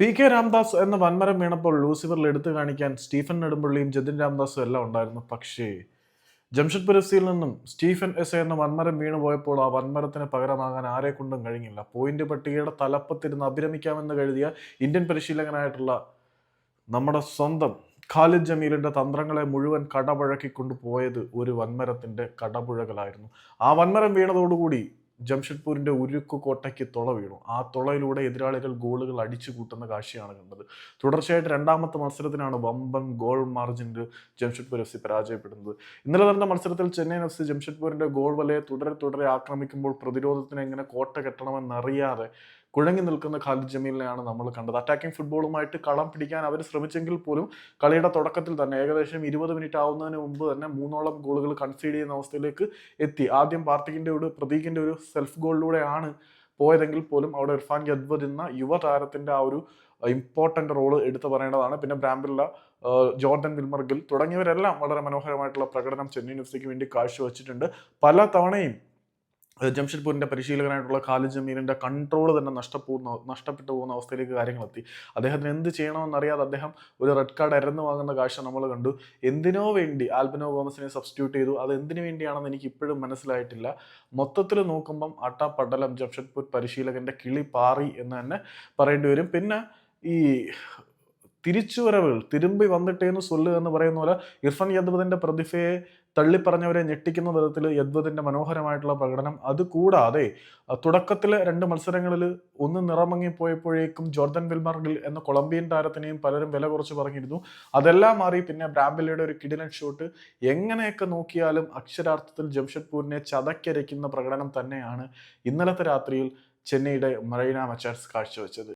P K Ramdas എന്ന വൻമരം വീണപ്പോൾ ലൂസിഫറിൽ എടുത്തു കാണിക്കാൻ സ്റ്റീഫൻ നെടുമ്പള്ളിയും ജതിൻ രാംദാസും എല്ലാം ഉണ്ടായിരുന്നു. പക്ഷേ ജംഷഡ്പൂർ എഫ് സിയിൽ നിന്നും സ്റ്റീഫൻ എസ് എന്ന വൻമരം വീണു പോയപ്പോൾ ആ വൻമരത്തിന് പകരമാകാൻ ആരെ കൊണ്ടും കഴിഞ്ഞില്ല. പോയിന്റ് പട്ടികയുടെ തലപ്പത്തിരുന്ന് അഭിരമിക്കാമെന്ന് കരുതിയ ഇന്ത്യൻ പരിശീലകനായിട്ടുള്ള നമ്മുടെ സ്വന്തം ഖാലിദ് ജമീലിന്റെ തന്ത്രങ്ങളെ മുഴുവൻ കടപുഴക്കിക്കൊണ്ട് പോയത് ഒരു വൻമരത്തിന്റെ കടപുഴകളായിരുന്നു ആ വൻമരം വീണതോടുകൂടി ജംഷഡ്പൂരിന്റെ ഉരുക്കു കോട്ടയ്ക്ക് തുള വീണു. ആ തുളയിലൂടെ എതിരാളികൾ ഗോളുകൾ അടിച്ചു കൂട്ടുന്ന കാഴ്ചയാണ് കണ്ടത്. തുടർച്ചയായിട്ട് രണ്ടാമത്തെ മത്സരത്തിനാണ് വമ്പൻ ഗോൾ മാർജിനിൽ ജംഷഡ്പൂർ എഫ് സി പരാജയപ്പെടുന്നത്. ഇന്നലെ നടന്ന മത്സരത്തിൽ ചെന്നൈയിൻ എഫ് സി ജംഷഡ്പൂരിന്റെ ഗോൾ വലയെ തുടരെ തുടരെ ആക്രമിക്കുമ്പോൾ പ്രതിരോധത്തിന് എങ്ങനെ കോട്ട കെട്ടണമെന്നറിയാതെ കുഴങ്ങി നിൽക്കുന്ന ഖാലിദ് ജമീലിനെയാണ് നമ്മൾ കണ്ടത്. അറ്റാക്കിംഗ് ഫുട്ബോളുമായിട്ട് കളം പിടിക്കാൻ അവർ ശ്രമിച്ചെങ്കിൽ പോലും കളിയുടെ തുടക്കത്തിൽ തന്നെ ഏകദേശം ഇരുപത് മിനിറ്റ് ആവുന്നതിന് മുമ്പ് തന്നെ മൂന്നോളം ഗോളുകൾ കൺസീഡ് ചെയ്യുന്ന അവസ്ഥയിലേക്ക് എത്തി. ആദ്യം പാർട്ടിക്കിന്റെ ഒരു പ്രതീകിന്റെ ഒരു സെൽഫ് ഗോളിലൂടെയാണ് പോയതെങ്കിൽ പോലും അവിടെ ഇർഫാൻ യദ്വദ് എന്ന യുവതാരത്തിന്റെ ആ ഒരു ഇമ്പോർട്ടന്റ് റോൾ എടുത്തു പറയേണ്ടതാണ്. പിന്നെ ബ്രാംബില്ല ജോർഡൻ വിൽമർഗിൽ തുടങ്ങിയവരെല്ലാം വളരെ മനോഹരമായിട്ടുള്ള പ്രകടനം ചെന്നൈ എഫ് സിക്ക് വേണ്ടി കാഴ്ചവെച്ചിട്ടുണ്ട്. പല തവണയും ജംഷഡ്പൂരിന്റെ പരിശീലകനായിട്ടുള്ള ഖാലിദ് ജമീലിന്റെ കൺട്രോൾ തന്നെ നഷ്ടപ്പെടുന്ന നഷ്ടപ്പെട്ടു പോകുന്ന അവസ്ഥയിലേക്ക് കാര്യങ്ങളെത്തി. അദ്ദേഹത്തിന് എന്ത് ചെയ്യണമെന്നറിയാതെ അദ്ദേഹം ഒരു റെഡ് കാർഡ് അരന്ന് വാങ്ങുന്ന കാഴ്ച നമ്മൾ കണ്ടു. എന്തിനോ വേണ്ടി ആൽബിനോ ഗോമസിനെ സബ്സ്റ്റിറ്റ്യൂട്ട് ചെയ്തു. അത് എന്തിനു വേണ്ടിയാണെന്ന് എനിക്ക് ഇപ്പോഴും മനസ്സിലായിട്ടില്ല. മൊത്തത്തിൽ നോക്കുമ്പം അട്ട പടലം ജംഷഡ്പൂർ പരിശീലകന്റെ കിളി പാറി എന്ന് തന്നെ പറയേണ്ടി വരും. പിന്നെ ഈ തിരിച്ചുവരവുകൾ തിരുമ്പി വന്നിട്ടേന്ന് സൊല്ല് എന്ന് പറയുന്ന പോലെ ഇർഫാൻ യദ്വദിന്റെ പ്രതിഭയെ തള്ളിപ്പറഞ്ഞവരെ ഞെട്ടിക്കുന്ന വിധത്തിൽ യദ്വദിന്റെ മനോഹരമായിട്ടുള്ള പ്രകടനം. അതുകൂടാതെ തുടക്കത്തിൽ രണ്ട് മത്സരങ്ങളിൽ ഒന്ന് നിറമങ്ങിപ്പോയപ്പോഴേക്കും ജോർദൻ വിൽമാർഗിൽ എന്ന കൊളംബിയൻ താരത്തിനെയും പലരും വില കുറച്ച് പറഞ്ഞിരുന്നു. അതെല്ലാം മാറി പിന്നെ ബ്രാംബിലയുടെ ഒരു കിടിലൻ ഷോട്ട്. എങ്ങനെയൊക്കെ നോക്കിയാലും അക്ഷരാർത്ഥത്തിൽ ജംഷഡ്പൂരിനെ ചതക്കരയ്ക്കുന്ന പ്രകടനം തന്നെയാണ് ഇന്നലത്തെ രാത്രിയിൽ ചെന്നൈയുടെ മറൈന മച്ചാർസ് കാഴ്ചവെച്ചത്.